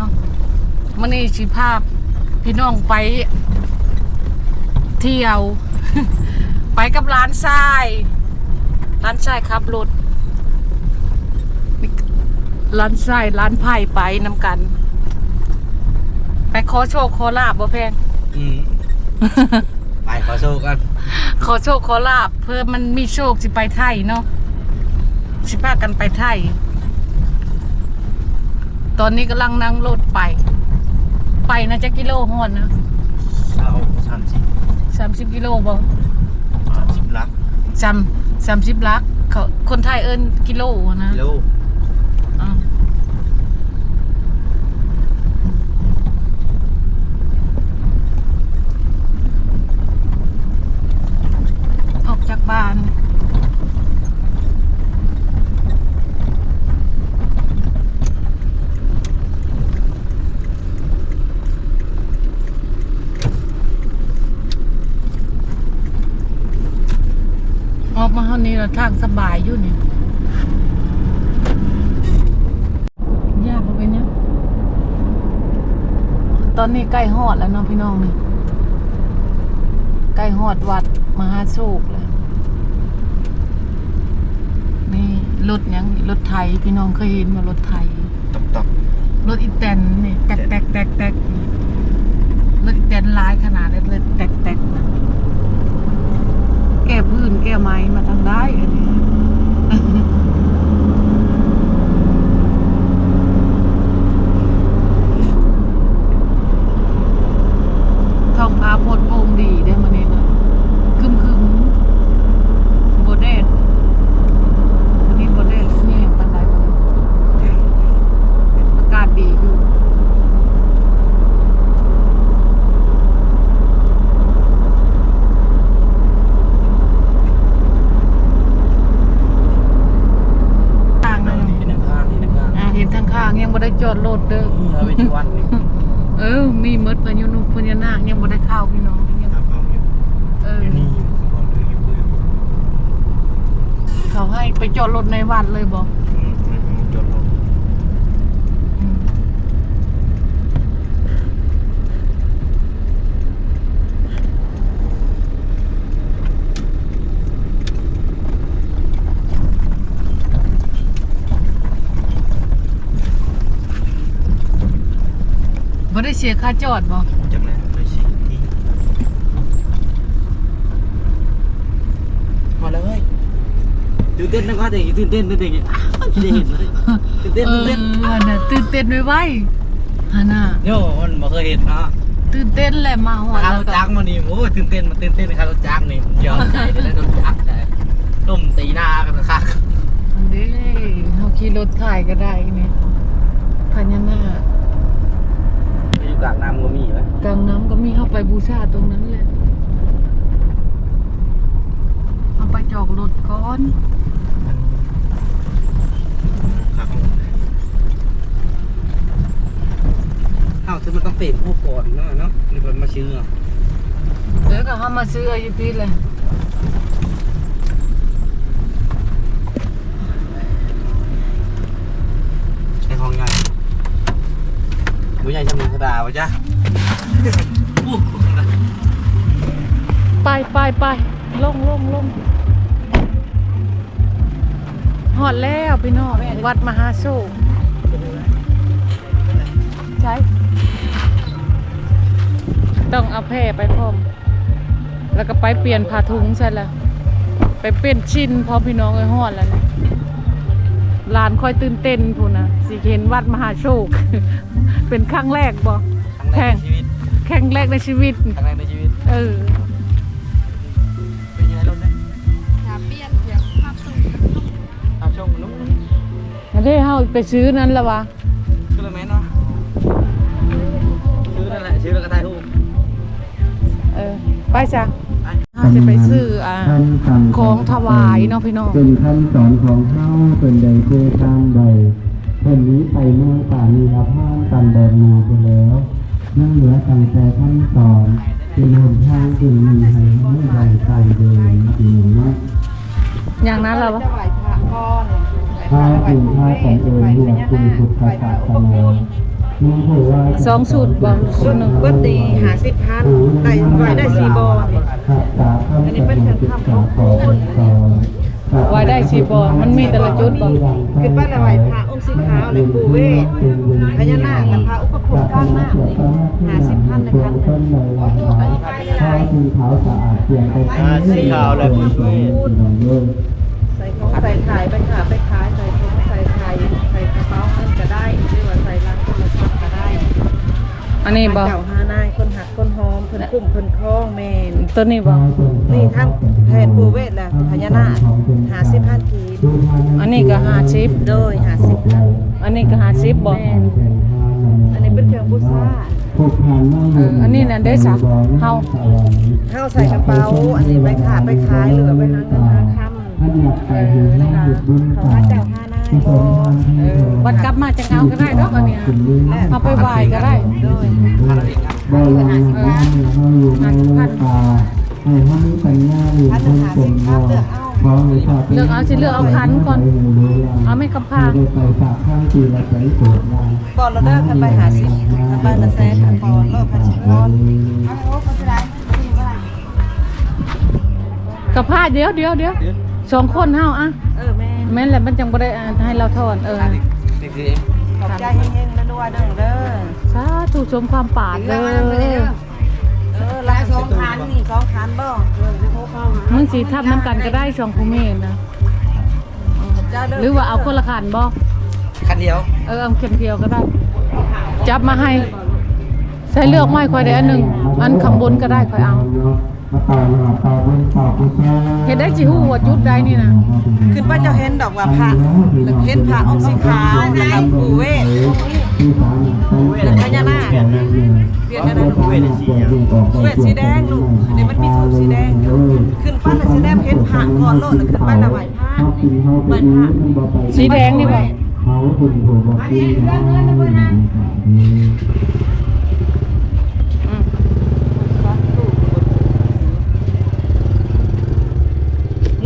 เก่าเนาะมื่อนี้สิภาพพี่น้องไป เที่ยว ไปกับร้านทรายร้านทรายขับรถร้านทรายร้านไผ่ไปนำกัน ไปขอโชคขอลาบบ่แพงอืมไปขอโชว์กันขอโชคขอลาบเพื่อมันมีโชคสิไปไทยเนาะสิพากันไปไทย ตอนนี้กำลังนั่งรถไป ไปนะจะกิโลหอนนะเอาสามสิบสามสิบกิโลบ่สามสิบลักจำสามสิบลักเขาคนไทยเอิ้นกิโลนะกิโล อ่าออกจากบ้าน ออกมาเท่านี้เราทางสบายอยู่นี่ยากกว่าเป็นยังตอนนี้ใกล้ฮอดแล้วเนาะพี่น้องนี่ใกล้ฮอดวัดมหาโศกเลยนี่รถหยังรถไทยพี่น้องเคยเห็นมารถไทยตบตบรถอีแตนนี่แตกแตกแตกแตกรถอีแตนหลายขนาดเลยเลยแตกแตกนะ แก้พื้นแก้ไม้มาทางได้อันนี้ ท้องฟ้าโพดโปร่งดีได้มาเนี่ยนะคึมคึมๆโบแดดวันนี้โบแดดนี่เห็นปันไดมาเลยอากาศดีอยู่ ทางเลย นี่หนึ่งข้างนี่หนึ่งข้าง อ่าเห็นทางข้างยังบ่ได้จอดรถเด้อเอาไปที่วันนี่เออ มีมดพญานุพญานาคยังบ่ได้เข้าพี่น้องยังครับเอาอยู่เอออยู่นี่อยู่เอาเลยอยู่เลยเขาให้ไปจอดรถในวัดเลยบอกอืมอืมอืมจดลง บ่ได้เสียค่าจอดบอกจากนั้นไปสิที่มาแล้วเฮ้ยตื่นเต้นนะครับเด็กตื่นเต้นตื่นเต้นอ้าวจะได้เห็นเลยตื่นเต้นเอตื่นเต้นอน่ะตื่นเต้นไว้ไว้ฮะน่ะโย่มันบ่เคยเห็นเนาะตื่นเต้นแหละมาหัวข้าวแล้วก็จักมานี่โอ้ยตื่นเต้นมันตื่นเต้นข้าวจักนี่ยอมใจได้แล้วโดนจักใจต้มตีหน้ากันคักอันนี้เฮาขี่รถถ่ายก็ได้นี่พญานาคอยู่ กลางน้ำก็มีไหมกลางน้ำก็มีเข้าไปบูชาตรงนั้นแหละเอาไปจอกรถก่อนครับข้าวซึ่งมันต้องเต็มพวกก่อนเนาะเนาะนี่มันมาชื่อเดี๋ยวก็เฮามาซื้ออายุพีเลย ในห้องใหญ่ ดูใหญ่จำนวนกระดาวะจ้ะไปไปไปลงลงลงหอดแล้วพี่น้องวัดมหาโศกใช่ต้องเอาแพร่ไปพร้อม แล้วก็ไปเปลี่ยนผ้าถุงใช่แล้วไปเปลี่ยนชิ้นพอพี่น้องไอ้หอดแล้วนะลานค่อยตื่นเต้นพูนะสิเห็นวัดมหาโชค เป็นครั้งแรกบ่ครั้งแรกในชีวิตครั้งแรกในชีวิต ครั้งแรกในชีวิต เออเป็นยังไงรถเนี่ยอย่าเปลี่ยนเสียงภาพสูงเอาช่วงนู้นนั่นได้เฮาไปซื้อนั้นละวะคืออะไรไหมเนาะชื่อนั่นแหละชื่อแล้วก็ถ่ายรูปเออไปจ้ะไปเฮาจะไปซื้ออ่าของถวายเนาะพี่น้องเป็นคำสอนของเฮาเป็นใดเจทางใดเพิ่นนี้ไปเมืองป่านีรับห้ามกันแดนนาไปแล้วนั่งเหลือตั้งแต่คำสอนเป็นหนทางถึงมีให้ไม่ใดใจเดินอีกเนะอย่างนั้นละวะจะไหวพระพ่อเนี่ยไปถ้าคุณถ้าของเอิญหัวคุณพุทธศาสนามึงถือว่าสองสูตรบ่สูตรหนึ่งเบิดดีหาสิบพันได้ไว้ได้สี่บอนี่ขับตาข้ามจะมีศึกษาของสอนไว้ได้สี่บ่มันมีแต่ละจุดบ่คือป้าละไหวพระ สีขาวเลยปูเวทพญานาคกับพระอุปคุตข้างหน้านี่หาสิบพันในคันหต้นึ่นงเลยวันถ้าสีขาวสะอาดเปลี่ยนไปสีขาวเลยใส่ของใส่ขายไปขาไปขายใส่ของใส่ไข่ใส่กระเป๋าเงินก็ได้หรือว่าใส่ลังโทรศัพท์ก็ได้ อันนี้บ่เจ้าหานายคนหักคนหอมเพิ่นกุ้มเพิ่นคล้องแม่นตัวนี้บ่นี่ทั้งแทนปูเวทและพญานาคหาสิบพันกีบอันนี้ก็ห้าสิบโดยหาสิบพันอันนี้ก็ห้าสิบบ่แม่นอันนี้เป็นเครื่องบูชาเอออันนี้น่ะได้จ้ะเฮาเข้าใส่กระเป๋าอันนี้ไปขาไปขายหรือไปหาเงินหาคำเออนะคะเขาว่าเจ้าห้านาย บ่เออวันกลับมาจะเอาก็ได้เนาะอันเนี้ยเอาไปไหว้ก็ได้โดยบ่ลงน้ำเขาอยู่ในป่าให้เขามีปัญญาอยู่คนเป็นบ่เขาเลยชอบเลือกเอาสิเลือกเอาคันก่อน เอาไม่กำพาไม่ได้ไปฝากข้างตีละใจโกรธนางก่อนเราเดินกันไปหาสิกันไปละแสนกันก่อเลิกพันชิพรกับผ้าเดี๋ยวเดี๋ยวเดี๋ยวสองคนเฮาอะ เออแม่ แม่นแหละมันจังบ่ได้อ่าให้เราทอนเออนี่คือเองขอบใจเฮงๆแล้วด้วยเด้อเด้อสาธุชมความปรารถเด้อเออลายสองคันนี่สองคันบ่มึงสิทับน้ำกันก็ได้สองคุเมนนะเจ้าเด้อหรือว่าเอาคนละขันบ่คันเดียว เออเอาเข็มเดียวก็ได้ จับมาให้ ใช้เลือกไม้ค่อยได้อันหนึ่งอันข้างบนก็ได้ค่อยเอา มาต่อหน้าต่อบนต่อกุศลเห็นได้จิหูว่าจุดใดนี่นะขึ้นว่าเจ้าเห็นดอกว่าพระเห็นพระองค์สีขาวแล้วก็ปูเวทที่สามเป็นพญานาคเปลี่ยนกันนะลูกเวทสีเวทสีแดงลูกอันนี้มันมีทูบสีแดงขึ้นป้าละสีแดงเห็นพระก่อนโลดแล้วขึ้นป้าละไหวพระไหวพระสีแดงนี่บ่เขาคุณผู้บอกดีนะ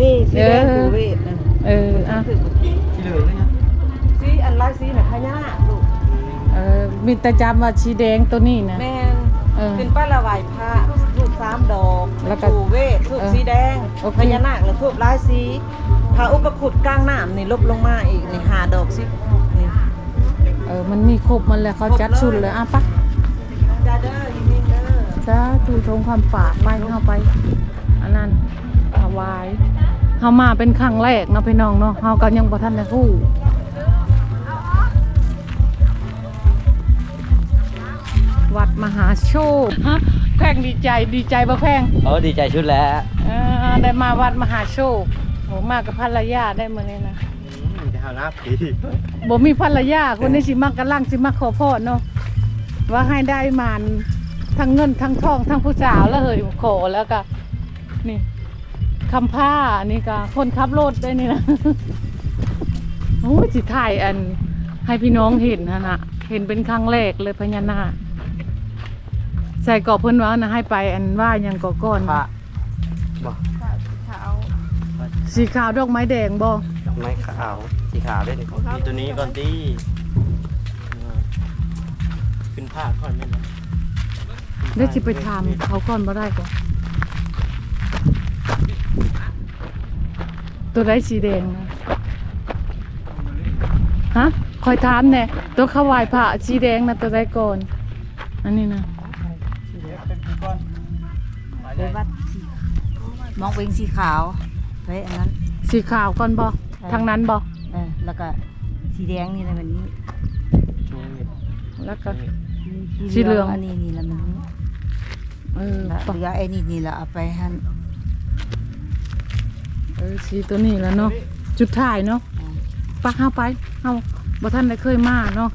นี่สีแดงปูเวทนะเอออะถือที่เหลือเลยนะสีอันลายสีน่ะพญานาคลูกเออมีแต่จำว่าสีแดงตัวนี้นะแม่นเออขึ้นป้าละไหวพระทูบสามดอกแล้วก็ปูเวททูบสีแดงโอเคพญานาคแล้วทูบลายสีพระอุปคุตกลางน้ำนี่ลบลงมาอีกนี่หาดอกสินี่เออมันมีครบมันแล้วเขาจัดชุดเลยอะปะจ้าเด้อยินดีเด้อสาธุชมความปรารถไปเข้าไป อันนั้นถวาย เฮามาเป็นครั้งแรกเนาะพี่น้องเนาะเฮาก็ยังบ่ทันได้ฮู้วัดมหาโชคฮะแพงดีใจดีใจบ่แพงเออดีใจชุดแล้วเออได้มาวัดมหาโชคโหมากับภรรยาได้มื้อนี้นะจะหาหน้าผีบ่มีภรรยาคนนี้สิมักกํลังสิมาขอพรเนาะว่าให้ได้มานทั้งเงินทั้งทองทั้งผู้สาวแล้วเฮ้ยขอแล้วก็นี่ คำผ้านี่ก็คนขับรถได้นี่นะโอ้ยสิถ่ายอัน ให้พี่น้องเห็นนะนะเห็นเป็นครั้งแรกเลยพญานาคใส่กรอบเพิ่นว่านะให้ไปอันว่าหยังก่อก่อนพระบ่ขาวสีขาวดอกไม้แดงบ่ไม้ขาวสีขาวด้วยนี่มีตัวนี้ก่อนตีเป็นผ้าก่อนไหมนะได้สิไปถามเขาก่อนบ่ได้ก่อน ตัวไรสีแดงนะฮะคอยถามแน่ตัวขาวายผ้าสีแดงนะตัวไรก่อนอันนี้นะไปวัดสีมองเป็นสีขาวไปอันนั้นสีขาวก่อนบ่ทางนั้นบ่เออแล้วก็สีแดงนี่แหละมันนี้แล้วก็สีเหลืองอันนี้นี่แหละมันนี้เออแล้วปะเหลือไอ้นี่นี่แหละเอาไปหั่นเอสีตัวนี้แล้วเนาะจุดถ่ายเนาะปะเข้าไปเอาบ่ท่านได้เคยมาเนาะ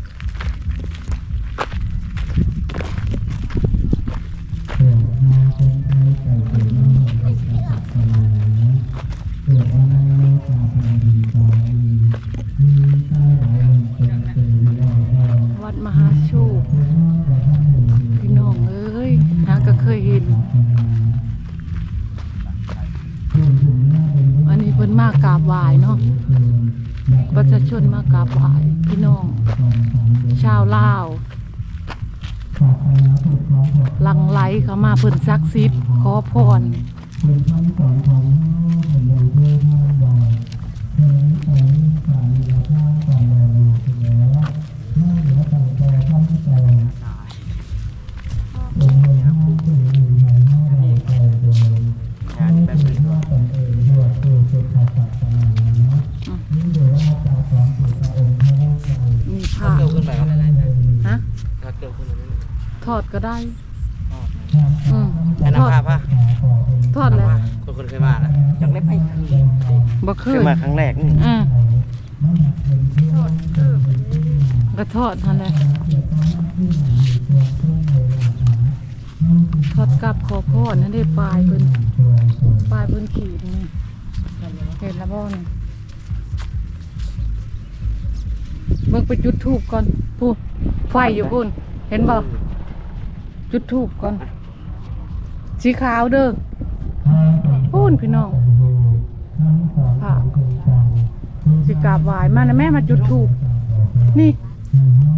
ชาวลาวหลังไหลเข้ามาเพิ่นซักซิดขอพร ก็ได้ อือืมมแนะนำภาพป่ะทอดแล้วคนคนเคยมาแล้วอยากได้ไปคือบ่เคเคยยมาครั้งแรกนี่อืมก็ทอดนั่นแหละทอดกับขอพรนั่นได้ปลายเพิ่นปลายเพิ่นขีดนี่เห็นแล้วบ่นี่เบิ่งไปจุดธูปก่อนพูดไฟอยู่พุ่นเห็นบ่ จุดธูปก่อน สีขาวเด้อพูนพี่น้องค่ะสิกราบไหว้มานะแม่มาจุดธูปนี่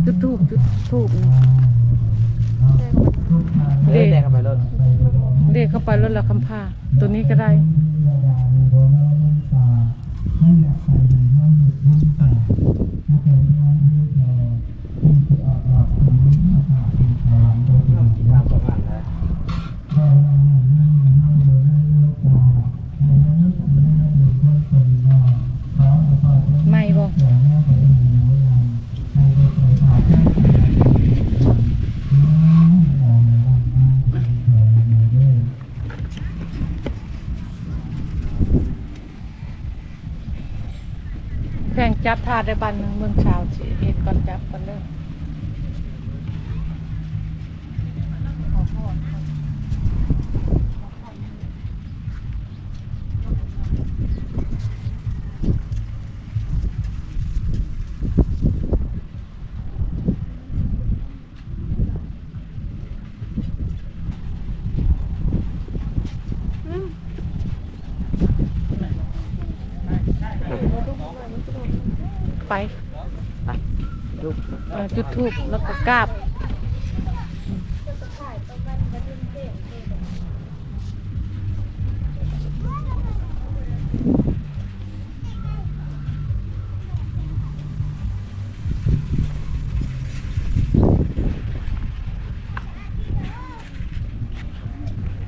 จุดธูปจุดธูปนี่เด็กแดงกันไปรถเด็กเข้าไปรถละคำพาตัวนี้ก็ได้ ได้บันหนึ่งเมืองชาวสิเห็นก่อนจับก่อนเด้อไป ลูก เออ จุดทูบแล้วก็กราบ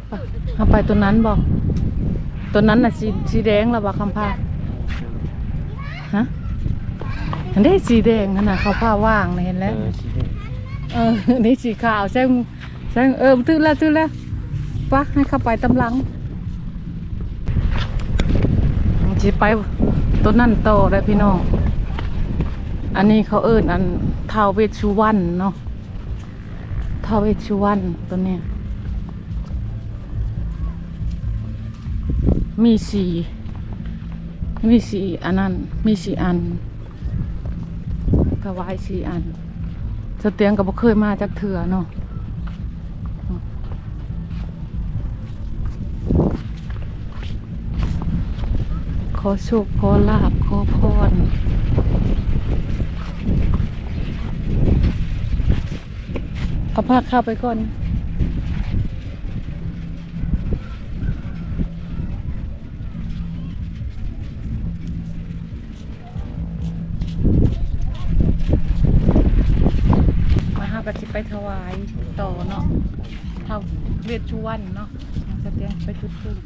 ไปเอาไปตัวนั้นบอกตัวนั้นน่ะสีสีแดงแล้วบอกคำพาฮะ อันนี้สีแดงขนาดเขาผ้าว่างนะเห็นเอแล้วอชีวิตเออนี่สีขาวใช่ไหมใช่เออตื้อแล้วตื้อแล้วปะให้เข้าไปตำหลังจีไปต้นนั่นโตได้พี่น้อง อันนี้เขาเอิ้นอันท้าวเวชสุวรรณเนาะท้าวเวชสุวรรณตัวเนี้ยมีสีมีสีอันนั้น มีสีอัน ถวายสี่อันสเตียงก็บ่เคยมาจากเถื่อเนาะขอโชคขอลาบขอพรเอาผ้าข้าไปก่อน มาหากระชิ ไปถวายต่อเนาะเท่าเวชชวนเนาะสเตียงไปจุดทูบ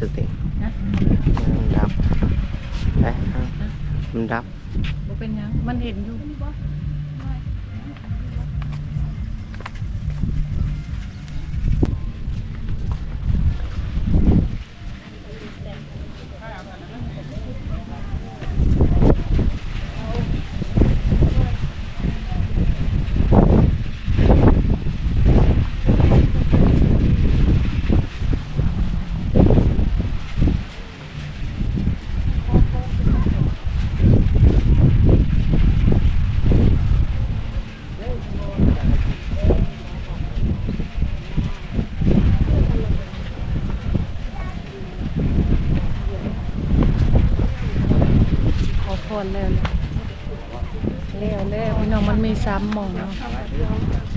สตินะมันดับไปเอามันดับ บ่เป็นหยังมันเห็นอยู่ ขอพรแล้วแล้วแล้วพี่น้ องมันมีซ้ำมอง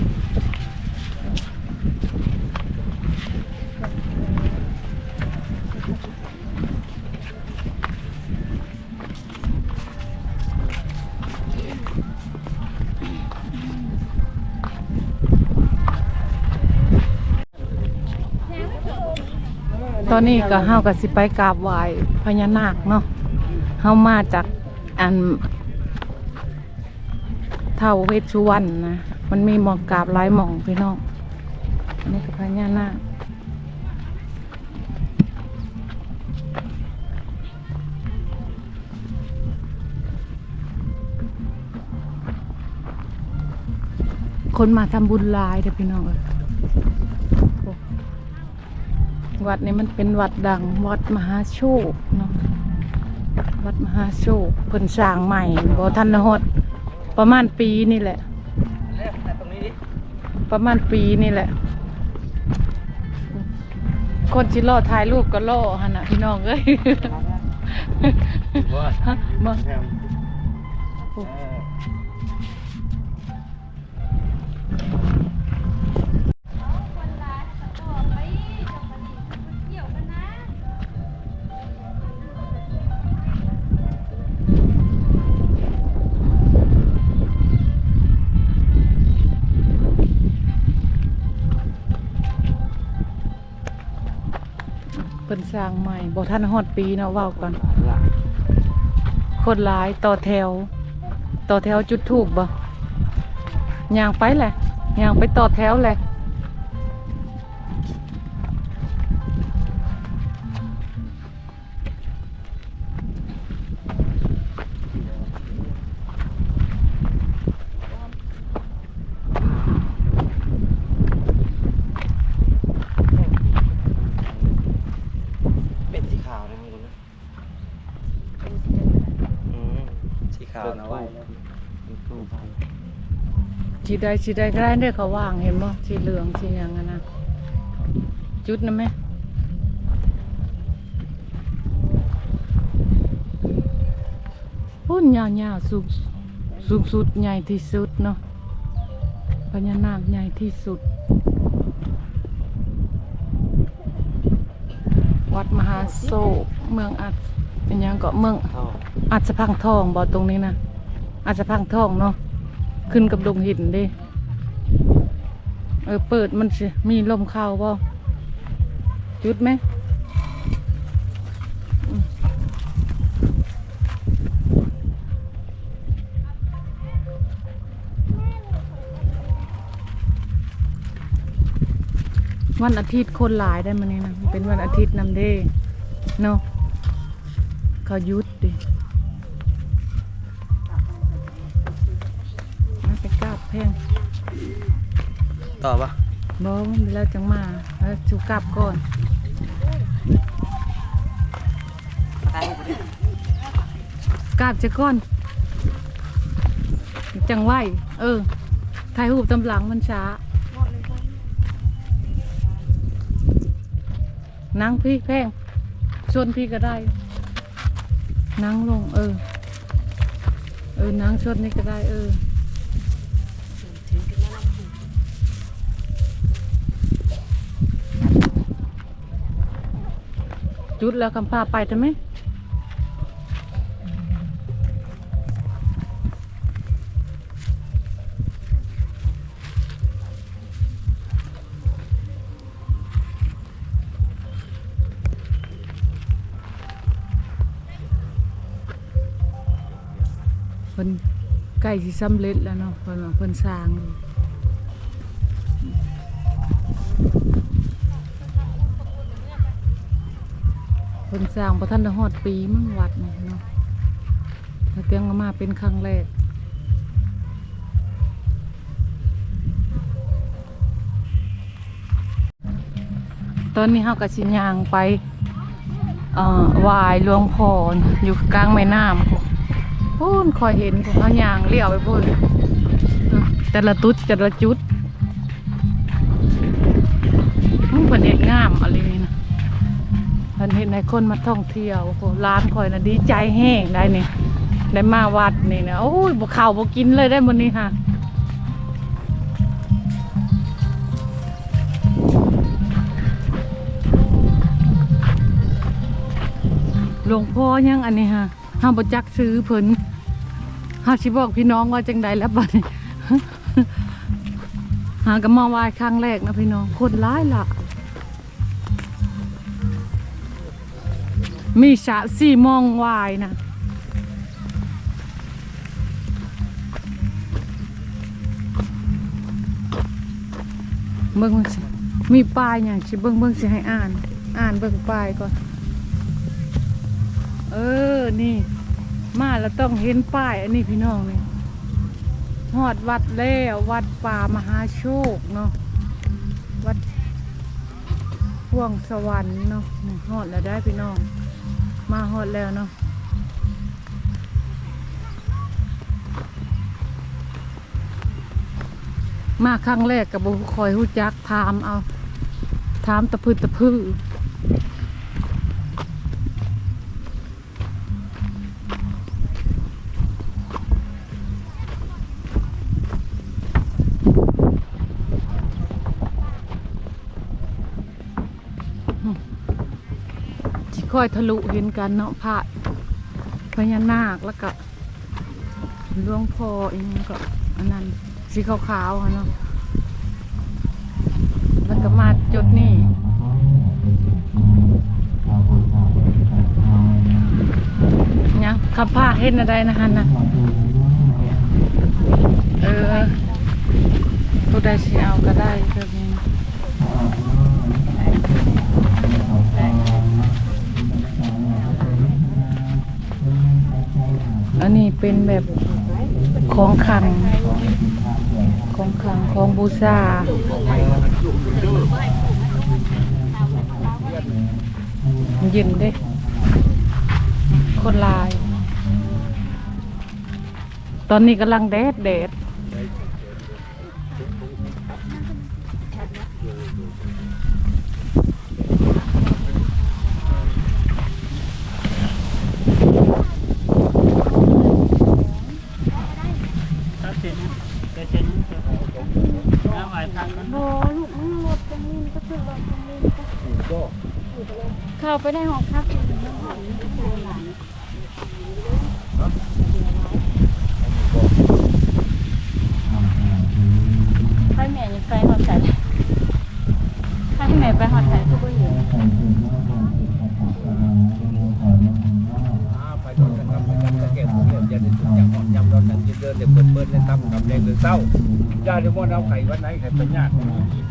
ตอนนี้ก็เฮาก็สิไปกราบไหว้พญานาคเนาะเฮามาจากอัน เท่าเวชสุวรรณนะ มันมีหมองกาบหลายหมองพี่น้องอันนี้กับพญานาคคนมาทำบุญลายเด้อพี่น้องเอ้ยโอ้วัดนี้มันเป็นวัดดัง วัดมหาโชคเนาะวัดมหาโชคเพิ่นสร้างใหม่บ่ทันได้ฮอด ประมาณปีนี่แหละ ประมาณปีนี่แหละ คนสิรอถ่ายรูปก็รอหั่นน่ะพี่น้องเอ้ยฮะมาโอ้เพิ่นสร้างใหม่บ่ทันฮอดปีเนาะเว้าก่อนคนหลายต่อแถว ต่อแถวจุดถูกบ่ย่างไปแหละย่างไปต่อแถวแหละ ได้สิได้ก็ได้เด้อเขาว่างเห็นบ่สีเหลืองสีหยังอะนะจุดนะแม่พุ่นยาวๆสูงสูงสุดใหญ่ที่สุดเนาะพญานาคใหญ่ที่สุด วัดมหาโศกเมืองอัดอันยังก็เมืองอาจจะพังทองบ่ตรงนี้นะอาจจะพังทองเนาะ ขึ้นกับดงหินดิเออเปิดมันสิมีลมเข้าบ่จุดไหมวันอาทิตย์คนหลายได้มานี่นะเป็นวันอาทิตย์นำเด้เนาะเขายุดดิ ต่อปะบอมันแล้วจังมาแล้วจูกลับก่อนกราบจะก่อน จังไหวเออถ่ายรูปตำหลังมันช้า นั่งพี่แพงชวนพี่ก็ได้ นั่งลง เออ เออ นั่งชวนนี่ก็ได้ เออ จุดแล้วคำพาไปทำไมเพิ่นใกล้ที่สำเร็จแล้วเนาะเพิ่นว่าเพิ่นสร้าง พิ่นสร้างบ่ทันได้ฮอดปีมั้งวัดนี่เนาะถ้าเตียงก็มาเป็นครั้งแรกตอนนี้เฮาก็สิย่างไปวายหลวงพ่ออยู่กลางแม่น้ำพูนคอยเห็นพวกเขายางเลี้ยวไปพูนแต่ละตุ๊ดแต่ละจุด ในคนมาท่องเที่ยวโหร้านคอยนะดีใจแห้งได้นี่ได้มาวัดนี่นะโอ้ยบ่ข้าวบกินเลยได้มื้อนี้ค่ะหลวงพ่อยังอันนี้ฮะห้ามบจักซื้อเพิ่นห้าชิบอกพี่น้องว่าจังใดแล้วบัดนี้หากันมาไหว้ครั้งแรกนะพี่น้องคนร้ายละ มีสระสี่มองวายนะเบิ่งมันสิมีป้ายอย่างสิเบิ่งเบิ่งสิให้อ่าน อ่านเบิ่งป้ายก่อน เออ นี่ มาแล้วต้องเห็นป้าย อันนี้พี่น้องนี่หอดวัดแล้ววัดป่ามหาโชคเนาะวัดพ่วงสวรรค์เนาะหอดแล้วได้พี่น้อง มาหอดแล้วเนาะมาครั้งแรกกับบุคอยหูจักถามเอาถามตะพืดตะพื้ ค่อยทะลุเห็นกันเนาะพระพญานาคแล้วก็หลวงพ่ออีกองก็อันนั้นสีขาวๆอะเนาะแล้วก็มาจุดนี้เนี่ยคำผ้าเห็นอะไรนะฮันนะเออผู้ใดสิเอาก็ได้แบบนี้อันนี้ เป็นแบบของขัง ของขังของบูชาเย็นเด้ คนลาย ตอนนี้กำลังแดดแดด ที่ไหนไปหอดใส่ก็บ่เห็นไปโดนกันทำกันตะเก็บเกียบยันถึงจังหอดยำรถกันยืนเดินเดี๋ยวเปิดเปิดเลยตั้มกับแรงเดือเศร้า ญาติมอนเอาไข่วันไหนไข่เป็นญาติ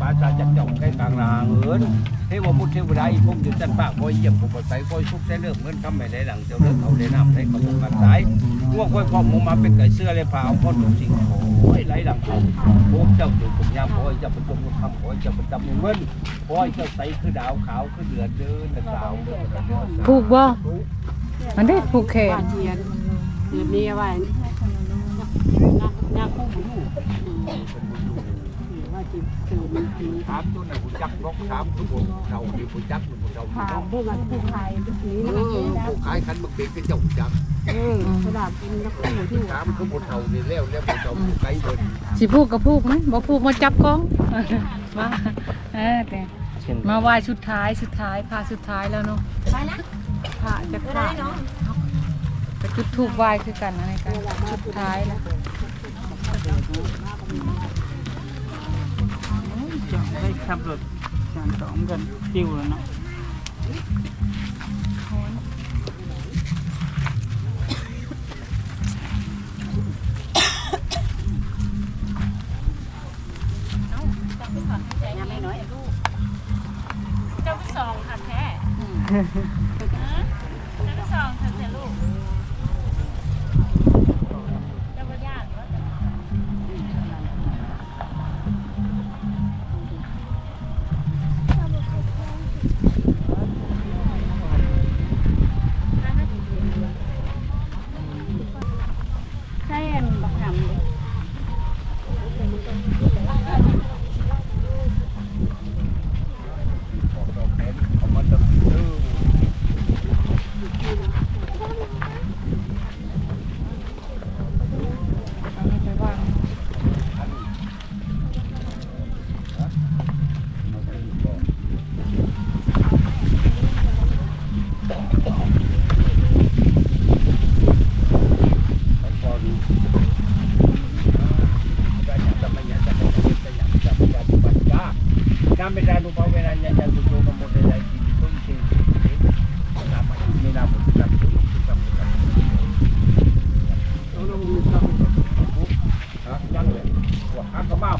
ป้าจาจัดจ่องไข่กลางนาเหินเทวมุตเทวดาอีพงอยู่จันปากคอยเยี่ยมผู้ประสัยคอยชุกใช้เรื่องเงินคำไม่ได้หลังเจ้าเรื่องเขาได้น้ำได้ขอต้องการสายง่วงคอยความหมูมาเป็นไก่เสื้อเลยพาเอาพ่อถูกสิ่งโอ้ยไหลหลังเขาพวกเจ้าอยู่ผมยามคอยเจ้าประจงทำคอยเจ้าประจำเงินคอยเจ้าใสคือดาวขาวคือเดือนเดินสาวเดินผูกบ่มันได้ผูกแขนเทียนเดี๋ยว นี้ว่าย่างคู่หมูอยู่ว่าจิคือมันคือถามตัวไหนผู้จักรกถามทุกคนเรามีผู้จักผู้เราถามเพื่อมันผู้ขายนี้เอนะอผู้ขายขันมึกเด็กเป็นเจ้าจักเออสลับกินแล้วก็หมูที่ถามคือผู้เฒ่านี่แล้วแล้วผู้เฒ่าผู้ไกลเบิ่นสิผูกกับผูกไหมบ่ผูกมาจับกล้อง มาเออแต่เช่นมาไหว้ชุดท้ายสุดท้ายพาสุดท้ายแล้วเนาะไปนะพระจะพระไปจุดทูบไหว้คือกันอะไรกันชุดท้ายแล้ว chọn đây sắp rồi chọn tổng gần tiêu rồi nó Hãy subscribe cho kênh Ghiền Mì Gõ Để không bỏ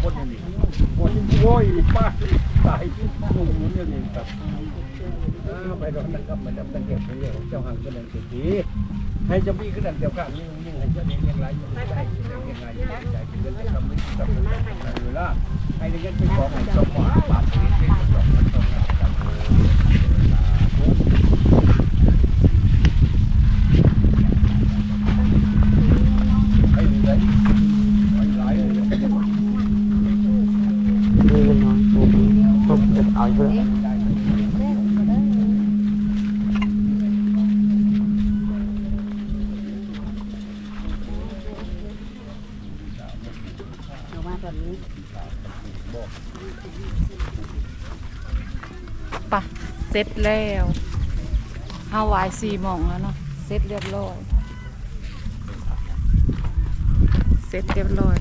ฮักก็มาบนนี่โว้ยป้าตายที่มุมนู้นอย่างนี้ครับไปโดนนะครับมันดับตั้งเก็บไปเรื่อยเจ้าหังก็เลยสิทีให้จะมีขึ้นเดียวกันยิ่งยิ่งให้เจ้าเลี้ยงยังไรอยู่ได้ยังไงใจเป็นเรื่องทำไม่ทำไม่ได้เลยล่ะให้เงินเป็นของให้สมหวังบาปเป็นเป็นสองมันต้องการใเสร็จแล้วเอาไว้สี่โมงแล้วเนาะเสร็จเรียบร้อยเสร็จเรียบร้อย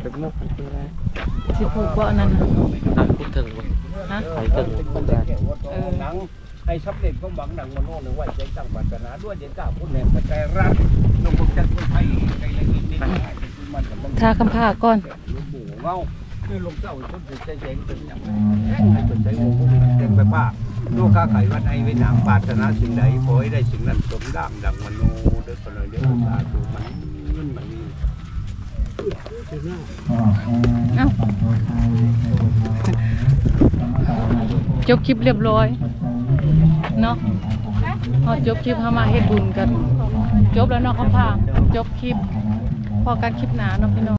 เป็นมุกเป็นอะไรที่ผูกบ่อันนั้นน่ะนั่งพูดถึงวันฮะไปถึงคนแรกเออหนังให้สำเร็จก็หวังหนังมโนหรือว่าใจตั้งปรารถนาด้วยเดี๋ยวก้าพูดแรงแต่ใจรักลงมือจัดคนไทยในละเอียดนิดหน่อยมันกับมันทาคำผ้าก่อนลูกหมูเงาคือลงเจ้าชนถึงใจเย็นเป็นอย่างไรให้จนใจโง่เต็มไปป้า ลูกค้าไขวันไอไว้หนังปรารถนาสิ่งใดขอให้ได้สิ่งนั้นสมดังดังมโนเด้อคนเลยเด้อสาธุมันมันมันนี่เอ้าจบคลิปเรียบร้อยเนาะพอจบคลิปเข้ามาเฮ็ดบุญกัน จบแล้วเนาะคำพาจบคลิปพอกันคลิปหนาเนาะพี่น้อง